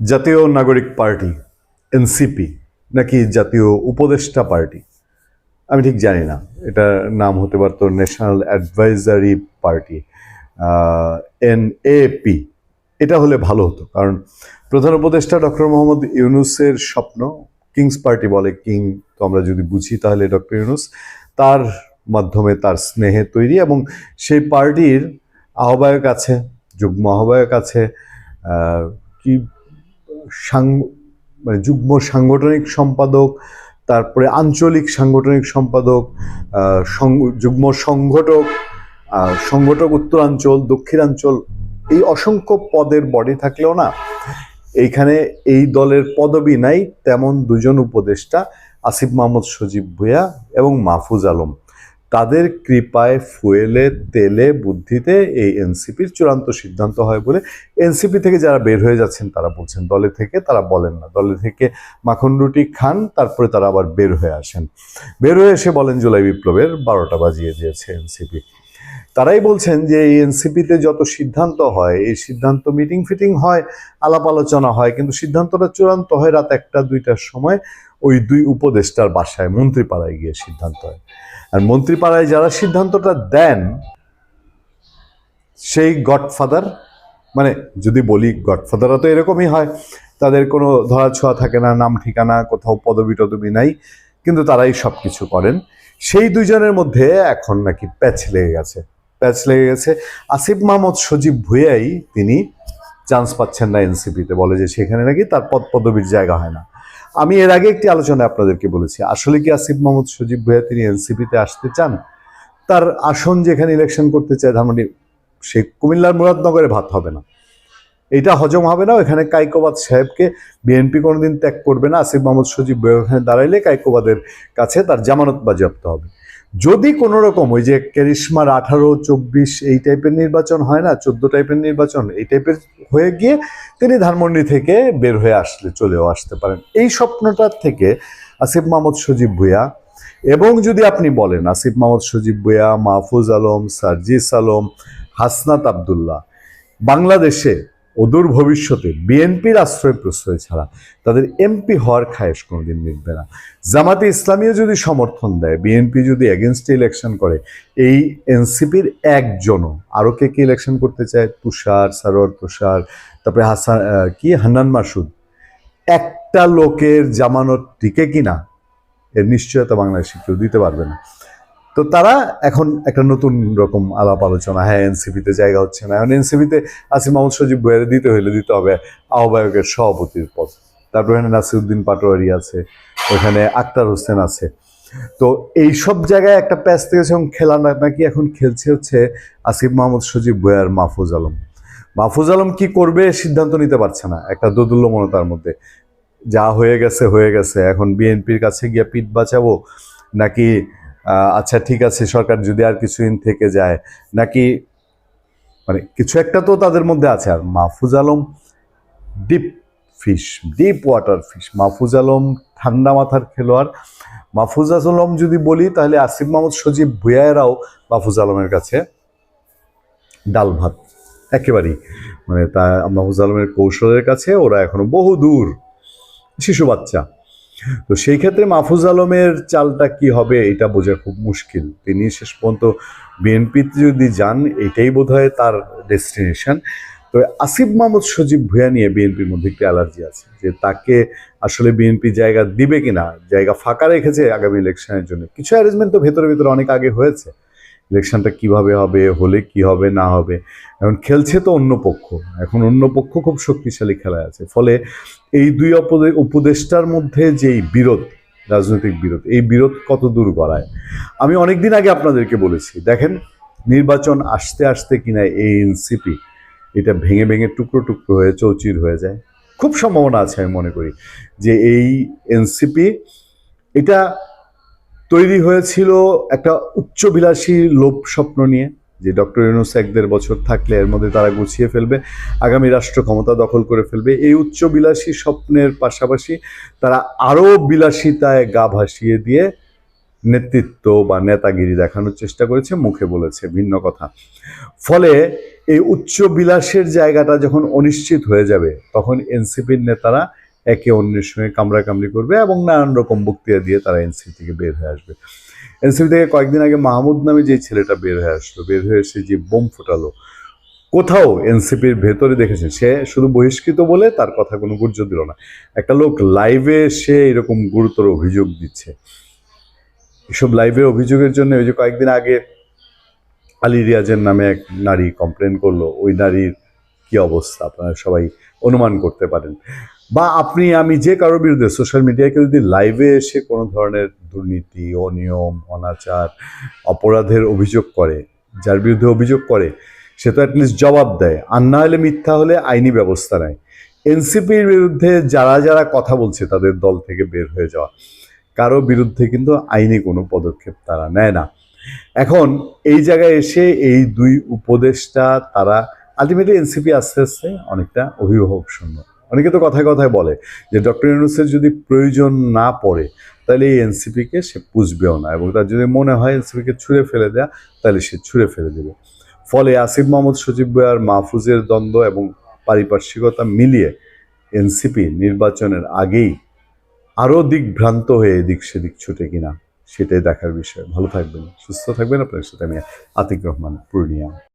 জাতীয় নাগরিক party, NCP, নাকি জাতীয় উপদেষ্টা পার্টি? আমি ঠিক জানি না। এটার নাম হতে পারতো ন্যাশনাল অ্যাডভাইজারি পার্টি এনএপি এটা হলে ভালো হতো, কারণ প্রধান উপদেষ্টা ডক্টর মোহাম্মদ ইউনুসের স্বপ্ন, কিংস পার্টি বলে কিং, তো আমরা যদি বুঝি তাহলে ডক্টর ইউনুস তার মাধ্যমে তার স্নেহে তৈরি এবং সেই পার্টির আহ্বায়ক আছে, যুগ্ম আহ্বায়ক আছে কি মানে যুগ্ম সাংগঠনিক সম্পাদক, তারপরে আঞ্চলিক সাংগঠনিক সম্পাদক যুগ্ম সংগঠক সংগঠক উত্তরাঞ্চল, দক্ষিণাঞ্চল, এই অসংখ্য পদের বডি থাকলেও না, এইখানে এই দলের পদবি নাই, তেমন দুজন উপদেষ্টা, আসিফ মাহমুদ সজীব ভুয়া এবং মাহফুজ আলম। তাদের কৃপায় ফুয়েলে, তেলে, বুদ্ধিতে এই এনসিপির চূড়ান্ত সিদ্ধান্ত হয় বলে এনসিপি থেকে যারা বের হয়ে যাচ্ছেন, তারা বলছেন, দলে থেকে তারা বলেন না। দলে থেকে মাখন রুটি খান, তারপরে তারা আবার বের হয়ে আসেন। বের হয়ে এসে বলেন, জুলাই বিপ্লবের বারোটা বাজিয়ে দিয়েছে এনসিপি। তারাই বলছেন যে এই এনসিপিতে যত সিদ্ধান্ত হয়, এই সিদ্ধান্ত মিটিং ফিটিং হয়, আলাপ আলোচনা হয়, কিন্তু সিদ্ধান্তটা চূড়ান্ত হয় রাত একটা, দুইটার সময় ওই দুই উপদেষ্টার বাসায়, মন্ত্রীপাড়ায় গিয়ে সিদ্ধান্ত হয়। আর মন্ত্রীপাড়ায় যারা সিদ্ধান্তটা দেন, সেই গডফাদার মানে যদি বলি গডফাদাররা তো এরকমই হয়, তাদের কোনো ধরা ছোঁয়া থাকে না, নাম ঠিকানা, কোথাও পদবি টদবি নাই, কিন্তু তারাই সব কিছু করেন। সেই দুইজনের মধ্যে এখন নাকি প্যাচ লেগে গেছে। প্যাচ লেগে গেছে। আসিফ মাহমুদ সজীব ভুইয়াই তিনি চান্স পাচ্ছেন না এনসিপিতে, বলে যে সেখানে নাকি তার পদ পদবীর জায়গা হয় না। আমি এর আগে একটি আলোচনা আপনাদেরকে বলেছি। আসলে কি আসিফ মাহমুদ সজীব ভাইয়া তিনি এনসিপিতে আসতে চান? তার আসন যেখানে ইলেকশন করতে চায় ধানমন্ডি সে কুমিল্লার মুরাদনগরে ভাত হবে না। এটা হজম হবে না। এখানে কাইকোবাদ সাহেবকে বিএনপি কোনোদিন ত্যাগ করবে না। আসিফ মাহমুদ সজীব ওখানে দাঁড়াইলে কাইকোবাদের কাছে তার জামানত বাজেয়াপ্ত হবে। যদি কোনো রকম ওই যে ক্যারিশমার আঠারো, চব্বিশ এই টাইপের নির্বাচন হয় না, চোদ্দ টাইপের নির্বাচন, এই টাইপের হয়ে গিয়ে তিনি ধানমন্ডি থেকে বের হয়ে আসলে চলেও আসতে পারেন। এই স্বপ্নটার থেকে আসিফ মাহমুদ সজীব ভুইয়া এবং যদি আপনি বলেন আসিফ মাহমুদ সজীব ভুইয়া, মাহফুজ আলম, সার্জিস আলম, হাসনাত আবদুল্লাহ, বাংলাদেশে অদূর ভবিষ্যতে বিএনপির আশ্রয় প্রশ্রয় ছাড়া তাদের এমপি হওয়ার খায়েশ কোনোদিন মিটবে না। জামাতে ইসলামীও যদি সমর্থন দেয়, বিএনপি যদি এগেনস্টে ইলেকশন করে, এই এনসিপির একজনও, আরও কে কে ইলেকশন করতে চায়? তুষার, সারোয়ার তুষার, তারপরে হাসান কি? হান্নান মাসুদ। একটা লোকের জামানত টিকে কিনা, এর নিশ্চয়তা বাংলাদেশে কেউ দিতে পারবে না। তো তারা এখন একটা নতুন রকম আলাপ আলোচনা। হ্যাঁ এনসিপিতে জায়গা হচ্ছে না। এখন এনসিপিতে আসিফ মাহমুদ সজীব বইয়ের দিতে হইলে দিতে হবে আহ্বায়কের সভাপতির পদ। তারপর এখানে নাসিরুদ্দিন পাটোয়ারি আছে ওখানে আক্তার হোসেন আছে। তো এই সব জায়গায় একটা প্যাচ থেকে যখন খেলা নাকি এখন খেলছে হচ্ছে আসিফ মাহমুদ সজীব বয়ার মাহফুজ আলম। মাহফুজ আলম কি করবে সিদ্ধান্ত নিতে পারছে না, একটা দোদুল্যমনতার মধ্যে। যা হয়ে গেছে হয়ে গেছে। এখন বিএনপির কাছে গিয়ে পিঠ বাঁচাবো নাকি আচ্ছা ঠিক আছে, সরকার যদি আর কিছুদিন থেকে যায়, নাকি মানে কিছু একটা তো তাদের মধ্যে আছে, আর Mahfuz Alam deep fish deep water fish Mahfuz Alam ঠান্ডা মাথার খেলোয়াড়। মাহফুজ আলম যদি বলি, তাহলে আসিফ মাহমুদ, সজীব ভুয়ায়েরাও মাহফুজ আলমের কাছে ডাল ভাত, একেবারেই। মানে তা, মাহফুজ আলমের কৌশলের কাছে ওরা এখনও বহু দূর শিশু বাচ্চা। তো সেই ক্ষেত্রে মাহফুজ আলমের চালটা কি হবে এটা বোঝা খুব মুশকিল। তিনি শেষ পর্যন্ত বিএনপিতে যদি যান, এটাই বোধ হয় তার ডেস্টিনেশন। তবে আসিফ মাহমুদ সজীব ভুয়া নিয়ে বিএনপির মধ্যে একটি অ্যালার্জি আছে, যে তাকে আসলে বিএনপি জায়গা দিবে কিনা, জায়গা ফাঁকা রেখেছে আগামী ইলেকশনের জন্য। কিছু অ্যারেঞ্জমেন্ট তো ভেতরে ভেতরে অনেক আগে হয়েছে। ইলেকশনটা কীভাবে হবে, হলে কি হবে, না হবে। এখন খেলছে তো অন্য পক্ষ। এখন অন্য পক্ষ খুব শক্তিশালী খেলায় আছে। ফলে এই দুই উপদেষ্টার মধ্যে যেই বিরোধ, রাজনৈতিক বিরোধ, এই বিরোধ কত দূর গড়ায়? আমি অনেকদিন আগে আপনাদেরকে বলেছি, দেখেন নির্বাচন আসতে আসতে কিনা এই এনসিপি এটা ভেঙে ভেঙে টুকরো টুকরো হয়ে চৌচির হয়ে যায়। খুব সম্ভাবনা আছে আমি মনে করি যে এই এনসিপি এটা তৈরি হয়েছিল একটা উচ্চবিলাসী লোভ স্বপ্ন নিয়ে, যে ডক্টর ইউনুস এক দেড় বছর থাকলে এর মধ্যে তারা গুছিয়ে ফেলবে, আগামী রাষ্ট্র ক্ষমতা দখল করে ফেলবে। এই উচ্চবিলাসী স্বপ্নের পাশাপাশি তারা আরও বিলাসিতায় গা ভাসিয়ে দিয়ে নেতৃত্ব বা নেতাগিরি দেখানোর চেষ্টা করেছে, মুখে বলেছে, ভিন্ন কথা। ফলে এই উচ্চ বিলাসের জায়গাটা যখন অনিশ্চিত হয়ে যাবে, তখন এনসিপির নেতারা একে অন্যের সঙ্গে কামড়াকামড়ি করবে এবং নানান রকম বক্তৃতা দিয়ে তারা এনসিপি থেকে বের হয়ে আসবে। এনসিপি থেকে কয়েকদিন আগে মাহমুদ নামে যে ছেলেটা বের হয়ে আসলো, বের হয়ে এসে যে বোম ফোটালো, কোথাও এনসিপির ভেতরে দেখেছেন? সে শুধু বহিষ্কৃত বলে তার কথা কোনো গুর্জ দিল না। একটা লোক লাইভে সে এরকম গুরুতর অভিযোগ দিচ্ছে। এসব লাইভের অভিযোগের জন্য ওই যে কয়েকদিন আগে আলী রিয়াজের নামে এক নারী কমপ্লেন করল। ওই নারীর কি অবস্থা? আপনারা সবাই অনুমান করতে পারেন। বা আপনি, আমি যে কারোর বিরুদ্ধে সোশ্যাল মিডিয়ায় কেউ যদি লাইভে এসে কোনো ধরনের দুর্নীতি, অনিয়ম, অনাচার, অপরাধের অভিযোগ করে, যার বিরুদ্ধে অভিযোগ করে, সে তো অ্যাটলিস্ট জবাব দেয়। আর না হলে মিথ্যা হলে আইনি ব্যবস্থা নেয়। এনসিপির বিরুদ্ধে যারা যারা কথা বলছে, তাদের দল থেকে বের হয়ে যাওয়া। কারও বিরুদ্ধে কিন্তু আইনি কোনো পদক্ষেপ তারা নেয় না। এখন এই জায়গায় এসে এই দুই উপদেশটা তারা আলটিমেটলি এনসিপি আস্তে আস্তে অনেকটা অভিভাবক শূন্য অনেকে তো কথায় কথায় বলে যে ডক্টর ইউনুসের যদি প্রয়োজন না পড়ে, তাহলে এই এনসিপিকে সে পুষবেও না এবং তার যদি মনে হয় এনসিপিকে ছুঁড়ে ফেলে দেয়া, তাহলে সে ছুঁড়ে ফেলে দেবে। ফলে আসিফ মোহাম্মদ সজিব আর মাহফুজের দ্বন্দ্ব এবং পারিপার্শ্বিকতা মিলিয়ে এনসিপি নির্বাচনের আগেই আরও দিকভ্রান্ত হয়ে এদিক সেদিক ছুটে কিনা, সেটাই দেখার বিষয়। ভালো থাকবেন, সুস্থ থাকবেন। আপনার সাথে আমি আতিক রহমান, পূর্ণিয়া।